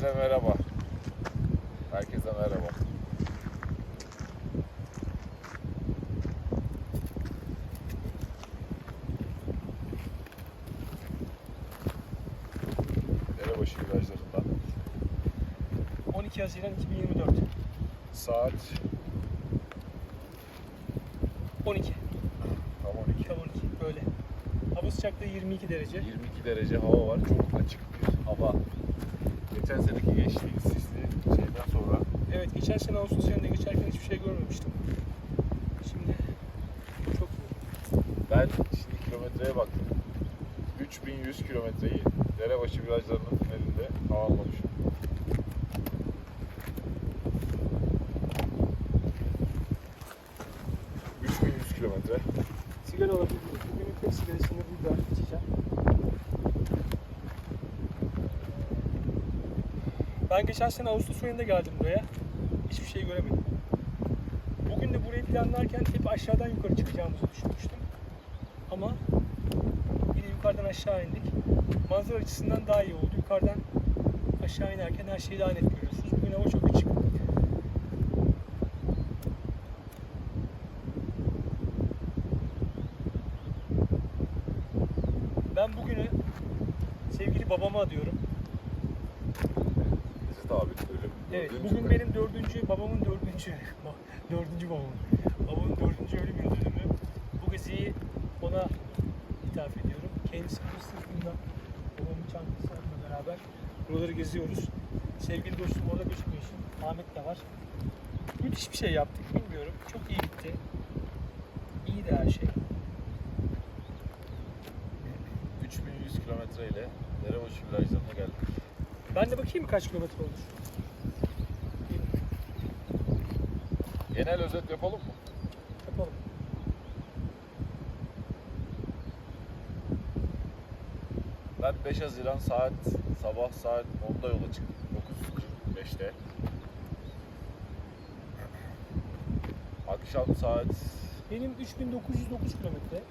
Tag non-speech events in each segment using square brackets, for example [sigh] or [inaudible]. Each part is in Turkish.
Herkese merhaba. Herkese merhaba. Derebaşı virajlarından 12 Haziran 2024. saat 12. tam 12. Tam 12 böyle. Hava sıcaklığı 22 derece. 22 derece hava var. Çok açık bir hava. Geçen seneki geçtiğimiz sisli şeyden sonra Evet geçen sene Ağustos ayında geçerken hiçbir şey görmemiştim. Şimdi çok ben şimdi kilometreye baktım. 3100 kilometreyi Derebaşı virajlarının finalinde tamamlamışım. ...3100 kilometre. Sigara alabilirim. Bugünün tek sigarasını burada içeceğim. Ben geçen sene Ağustos ayında geldim buraya. Hiçbir şey göremedim. Bugün de burayı planlarken hep aşağıdan yukarı çıkacağımızı düşünmüştüm. Ama yine yukarıdan aşağı indik. Manzara açısından daha iyi oldu. Yukarıdan aşağı inerken her şeyi daha net görüyorsunuz. Bugün hava çok açık. Ben bugünü sevgili babama adıyorum. İzzet abi ölüm. Evet, bugün benim dördüncü, babamın dördüncü, [laughs] dördüncü babamın, babamın dördüncü ölüm yıl dönümü. Bu geziyi ona ithaf ediyorum. Kendisi bir sırtında, babamın çantasıyla beraber buraları geziyoruz. Sevgili dostum orada gözükmüyor şimdi. Ahmet de var. Müthiş bir şey yaptık, bilmiyorum. Çok iyi gitti. İyi de her şey. 3100 kilometre ile Derebaşı virajlarına geldik. Ben de bakayım kaç kilometre olur? Genel özet yapalım mı? Yapalım. Ben 5 Haziran saat sabah saat 10'da yola çıktım. 9.45'te. Akşam saat Benim 3909 kilometre.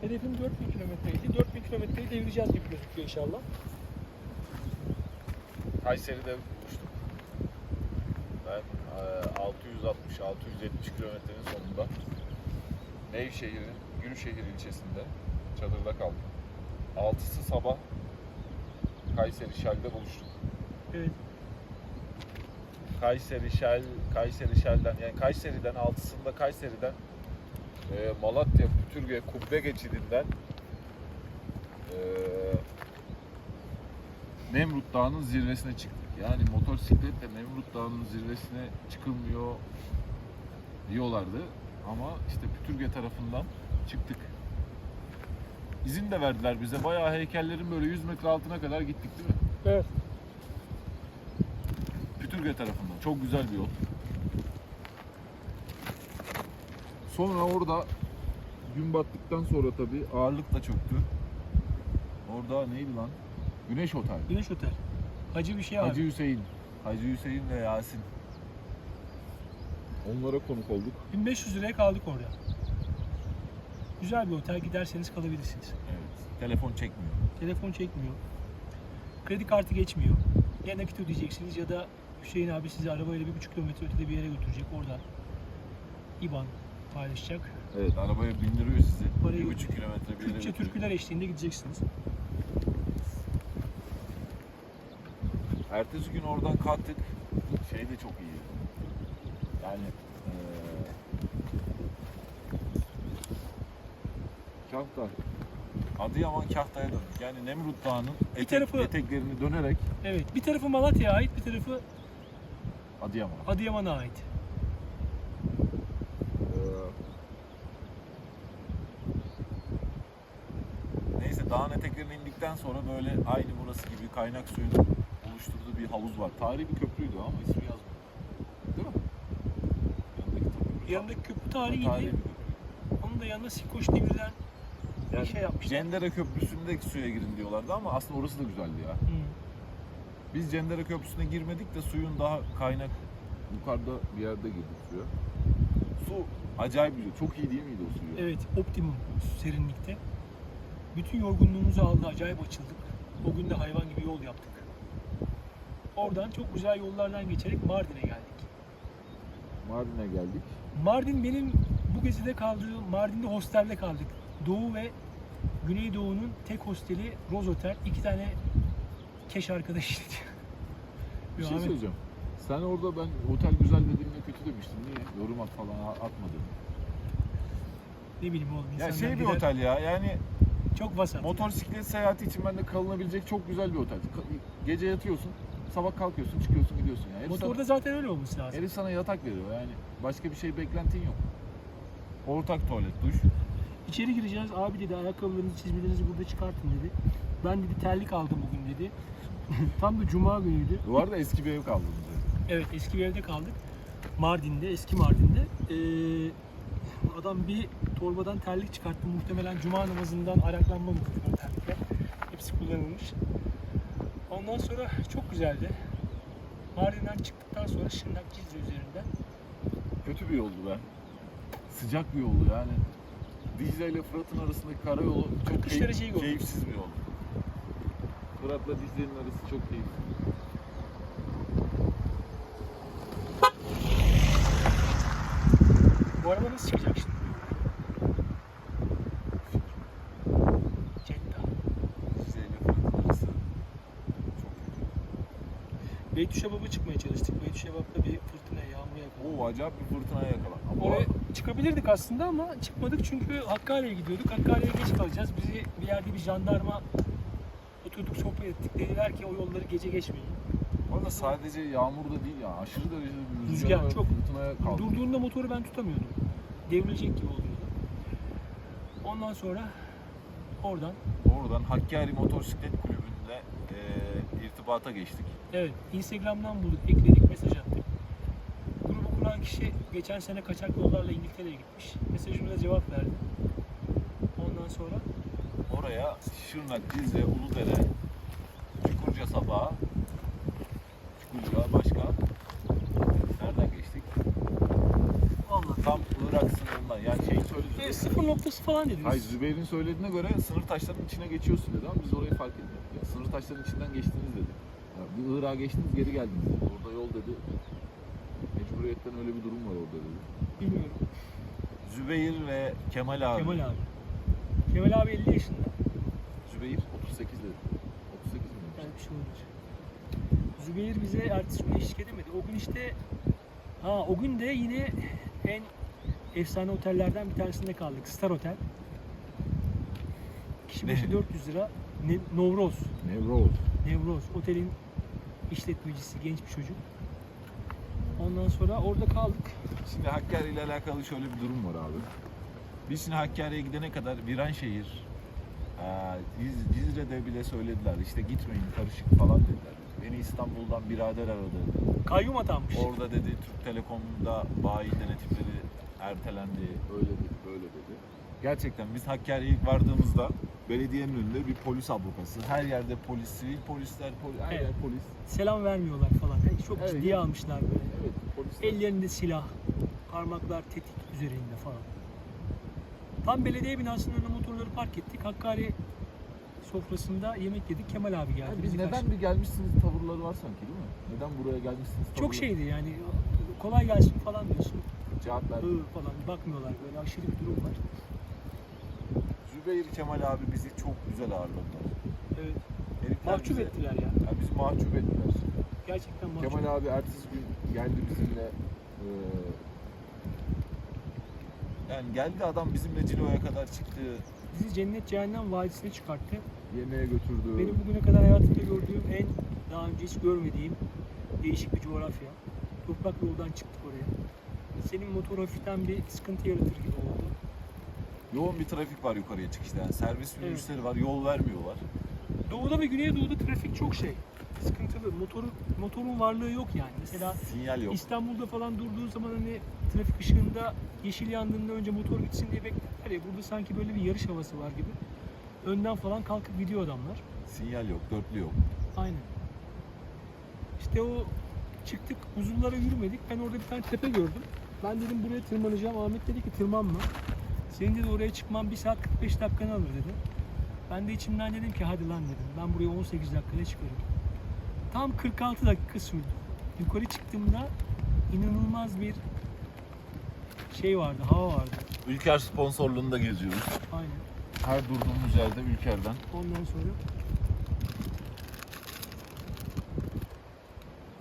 Hedefim 4000 kilometreydi. 4000 kilometreyi devireceğiz gibi gözüküyor inşallah. Kayseri'de 660-670 kilometrenin sonunda Nevşehir'in Gülşehir ilçesinde çadırda kaldım. 6'sı sabah Kayseri Shell'de buluştuk. Evet. Kayseri Shell, Kayseri Shell'den yani Kayseri'den altısında Kayseri'den e, Malatya Pütürge Kubbe geçidinden e, Nemrut Dağı'nın zirvesine çıktık. Yani motosikletle Nemrut Dağı'nın zirvesine çıkılmıyor diyorlardı ama işte Pütürge tarafından çıktık. İzin de verdiler bize. Bayağı heykellerin böyle 100 metre altına kadar gittik değil mi? Evet. Pütürge tarafından. Çok güzel bir yol. Sonra orada gün battıktan sonra tabii ağırlık da çöktü. Orada neydi lan? Güneş Otel. Güneş Otel. Acı bir şey abi. Hacı Hüseyin. Hacı Hüseyin ve Yasin. Onlara konuk olduk. 1500 liraya kaldık orada. Güzel bir otel. Giderseniz kalabilirsiniz. Evet. Telefon çekmiyor. Telefon çekmiyor. Kredi kartı geçmiyor. Ya nakit ödeyeceksiniz ya da Hüseyin abi sizi arabayla bir buçuk kilometre ötede bir yere götürecek. Orada IBAN paylaşacak. Evet arabaya bindiriyor sizi. Parayı- bir buçuk kilometre bir yere Türkçe götürüyor. türküler eşliğinde gideceksiniz. Ertesi gün oradan kalktık. Şey de çok iyi. Yani eee Kahta. Adıyaman Kahta'ya döndük. Yani Nemrut Dağı'nın etek, tarafı- eteklerini dönerek Evet. Bir tarafı Malatya'ya ait, bir tarafı Adıyaman. Adıyaman'a ait. Neyse dağın eteklerine indikten sonra böyle aynı burası gibi kaynak suyun oluşturduğu bir havuz var. Tarihi bir köprüydü ama ismi yazmıyor. Değil mi? Yanındaki köprü. Yanındaki köprü Tarihi tarihiydi. köprü. Onun da yanına Sikoş Demir'den Yani şey yapmışlar. Cendere Köprüsü'nde suya girin diyorlardı ama aslında orası da güzeldi ya. Hı. Biz Cendere Köprüsü'ne girmedik de suyun daha kaynak yukarıda bir yerde girdik suya. Su acayip güzel. Çok iyi değil miydi o suyu? Evet, optimum serinlikte. Bütün yorgunluğumuzu aldı, acayip açıldık. O gün de hayvan gibi yol yaptık. Oradan çok güzel yollardan geçerek Mardin'e geldik. Mardin'e geldik. Mardin benim bu gezide kaldığım, Mardin'de hostelde kaldık. Doğu ve Güneydoğu'nun tek hosteli Roz Otel. İki tane keş arkadaş işletiyor. [laughs] Bir şey söyleyeceğim. Sen orada ben otel güzel dediğimde kötü demiştin. Niye? Yorum at falan atmadın. Ne bileyim oğlum. Ya şey bir gider, otel ya. Yani Çok vasat. motosiklet seyahati için bende kalınabilecek çok güzel bir otel. Gece yatıyorsun, sabah kalkıyorsun, çıkıyorsun, gidiyorsun yani. Herif Motorda zaten öyle sana, lazım. herif sana yatak veriyor yani. Başka bir şey beklentin yok. Ortak tuvalet, duş. İçeri gireceğiz. Abi dedi ayakkabılarınızı, çizmelerinizi burada çıkartın dedi. Ben dedi terlik aldım bugün dedi. [laughs] Tam da cuma günüydü. Bu arada eski bir ev kaldı. Evet eski bir evde kaldık. Mardin'de, eski Mardin'de. Ee, adam bir torbadan terlik çıkarttı. Muhtemelen cuma namazından ayaklanma muhtemelen terlikler. Hepsi kullanılmış. Ondan sonra çok güzeldi. Mardin'den çıktıktan sonra Şırnak Cizre üzerinden. Kötü bir yoldu be. Sıcak bir yoldu yani. Dicle ile Fırat'ın arasındaki karayolu çok 43 keyif- keyifsiz bir yol. Fırat'la Dicle'nin arası çok keyifsiz. Bu araba nasıl çıkacak şimdi? Cetta. Dicle ile Fırat'ın arası çok kötü. Beytüşebap'a çıkmaya çalıştık. Beytüşebap'ta bir fırtına, yağmur yakaladı. Oo acayip bir fırtınaya yakalan. Ama Oraya çıkabilirdik aslında ama çıkmadık çünkü Hakkari'ye gidiyorduk. Hakkari'ye geç kalacağız. Bizi bir yerde bir jandarma oturduk sohbet ettik. Dediler ki o yolları gece geçmeyin. orada sadece yağmur da değil ya. Aşırı derecede bir Rüzgar rüzgar çok. fırtınaya kaldı. Durduğunda motoru ben tutamıyordum. Devrilecek gibi oluyordu. Ondan sonra oradan Oradan Hakkari Motosiklet Kulübü'nde e, irtibata geçtik. Evet Instagram'dan bulduk, ekledik, mesaj attık. Grubu kuran kişi geçen sene kaçak yollarla İngiltere'ye gitmiş. Mesajımıza cevap verdi. Ondan sonra Oraya Şırnak, Cizre, Uludere, Çukurca Sabağı, Çukurca başka. Nereden geçtik? vallahi Tam Irak sınırından yani şey söyledi. e, sıfır noktası falan dediniz. Hayır Zübeyir'in söylediğine göre sınır taşlarının içine geçiyorsun dedi ama biz orayı fark etmedik. Ya, sınır taşlarının içinden geçtiniz dedi. Bir Irak'a geçtiniz geri geldiniz. Orada yol dedi. Mecburiyetten öyle bir durum var orada dedi. Bilmiyorum. Zübeyir ve Kemal abi. Kemal abi. Kemal abi 50 yaşında. Zübeyir 38 dedi. 38 mi? Yani bir şey olacak. Zübeyir bize ertesi gün eşlik edemedi. O gün işte ha o gün de yine en efsane otellerden bir tanesinde kaldık. Star Otel. Kişi başı Ne? 400 lira. Ne, Novroz. Nevroz. Nevroz. Otelin işletmecisi genç bir çocuk. Ondan sonra orada kaldık. Şimdi Hakkari ile alakalı şöyle bir durum var abi. Biz şimdi Hakkari'ye gidene kadar Viranşehir, Ciz- Cizre'de bile söylediler işte gitmeyin karışık falan dediler. Beni İstanbul'dan birader aradı. Kayyum atanmış. Orada dedi Türk Telekom'da bayi denetimleri ertelendi. Öyle dedi, böyle dedi. Gerçekten biz Hakkari'ye ilk vardığımızda belediyenin önünde bir polis ablukası. Her yerde polis, sivil polisler, poli- her Evet. yer polis. Selam vermiyorlar falan. Yani çok Evet. ciddiye almışlar böyle. Evet, polisler. Ellerinde silah, parmaklar tetik üzerinde falan. Tam belediye binasının önüne motorları park ettik. Hakkari sofrasında yemek yedik. Kemal abi geldi. Yani biz neden karşı- bir gelmişsiniz tavırları var sanki değil mi? Neden buraya gelmişsiniz Çok tavırları? şeydi yani kolay gelsin falan diyorsun. Cevap ver. Falan bakmıyorlar böyle aşırı bir durum var. Zübeyir Kemal abi bizi çok güzel ağırladılar. Evet. Herifler Mahcup bize- ettiler ya. Ya bizi mahcup ettiler. Gerçekten mahcup. Kemal abi ertesi gün geldi bizimle eee, yani geldi adam bizimle Cilo'ya kadar çıktı. Bizi cennet cehennem vadisine çıkarttı. Yemeğe götürdü. Benim bugüne kadar hayatımda gördüğüm en daha önce hiç görmediğim değişik bir coğrafya. Toprak yoldan çıktık oraya. Senin motor hafiften bir sıkıntı yaratır gibi oldu. Yoğun bir trafik var yukarıya çıkışta. Yani servis minibüsleri var, yol vermiyorlar. Doğuda ve Güneydoğu'da trafik çok şey. Sıkıntılı. Motoru, motorun varlığı yok yani. Mesela Sinyal yok. İstanbul'da falan durduğun zaman hani trafik ışığında yeşil yandığında önce motor gitsin diye beklerler ya. Burada sanki böyle bir yarış havası var gibi. Önden falan kalkıp gidiyor adamlar. Sinyal yok, dörtlü yok. Aynen. İşte o çıktık uzunlara yürümedik. Ben orada bir tane tepe gördüm. Ben dedim buraya tırmanacağım. Ahmet dedi ki tırmanma. Senin dedi oraya çıkman 1 saat 45 dakikanı alır dedi. Ben de içimden dedim ki hadi lan dedim. Ben buraya 18 dakikada çıkarım. Tam 46 dakika sürdü. Yukarı çıktığımda inanılmaz bir şey vardı, hava vardı. Ülker sponsorluğunda geziyoruz. Aynen. Her durduğumuz yerde Ülker'den. Ondan sonra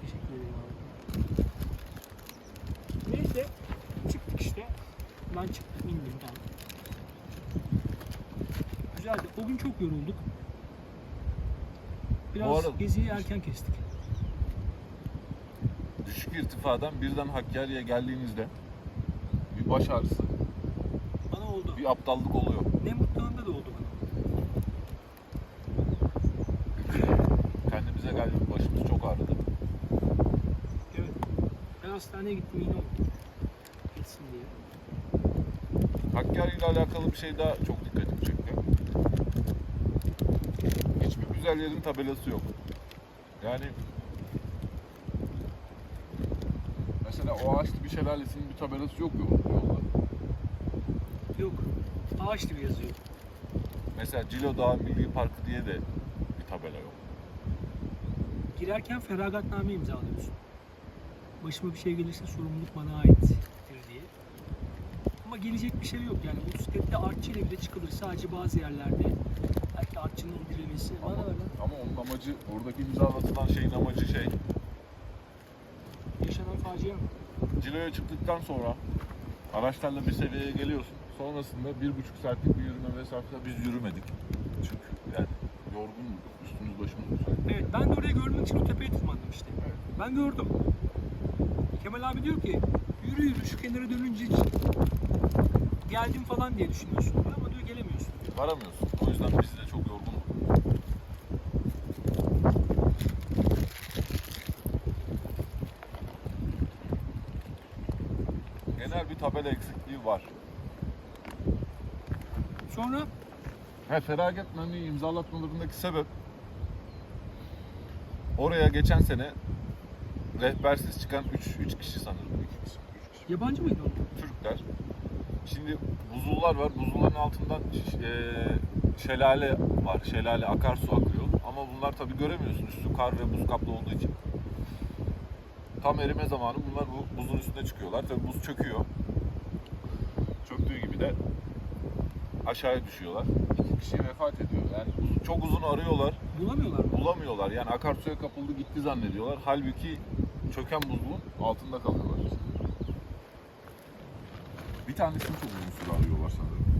Teşekkür ederim abi. Neyse çıktık işte. Ben çıktım indim tamam. Güzeldi. O gün çok yorulduk. Biraz Bu arada- geziyi erken kestik. Düşük irtifadan birden Hakkari'ye geldiğinizde bir baş ağrısı, Bana oldu. bir aptallık oluyor. Ne mutluğunda da oldu bana. Kendimize geldik, başımız çok ağrıdı. Evet. Ben hastaneye gittim yine oldu. Gitsin diye. Hakkari ile alakalı bir şey daha çok dikkatimi çekti. Hiçbir güzel yerin tabelası yok. Yani mesela o ağaçlı bir şelalesinin bir tabelası yok mu yolda? Yok. Ağaç gibi yazıyor. Mesela Cilo Dağı Milli Parkı diye de bir tabela yok. Girerken feragatname imzalıyorsun. Başıma bir şey gelirse sorumluluk bana aittir diye. Ama gelecek bir şey yok yani motosiklette artçı ile bile çıkılır sadece bazı yerlerde. İndirilmesi. Bana Ama, ver lan. ama onun amacı, oradaki imzalatılan şeyin amacı şey, Yaşanan facia mı? Cilo'ya çıktıktan sonra araçlarla bir seviyeye geliyorsun. Sonrasında bir buçuk saatlik bir yürüme mesafede biz yürümedik. Çünkü yani yorgunduk, üstümüz başımız. Evet ben de oraya görmek için o tepeye tırmandım işte. Evet. Ben gördüm. Kemal abi diyor ki yürü yürü şu kenara dönünce geldim falan diye düşünüyorsun ama diyor gelemiyorsun. Varamıyorsun. O yüzden biz de çok yorgunduk. Genel bir tabela eksikliği var. Sonra Ha, feragatnameyi imzalatmalarındaki sebep oraya geçen sene rehbersiz çıkan 3 3 kişi sanırım. 2 kişi, 3 kişi. yabancı mıydı o? Türkler. Şimdi buzullar var. Buzulların altından eee, şelale var. Şelale akarsu akıyor. Ama bunlar tabii göremiyorsun. Üstü kar ve buz kaplı olduğu için. Tam erime zamanı bunlar bu buzun üstüne çıkıyorlar. Tabii buz çöküyor. Çöktüğü gibi de aşağıya düşüyorlar. İki kişi vefat ediyor. Yani uz- çok uzun arıyorlar. Bulamıyorlar mı? Bulamıyorlar. Yani akarsuya kapıldı gitti zannediyorlar. Halbuki çöken buzluğun altında kalıyorlar. Bir tanesini çok uzun süre arıyorlar sanırım.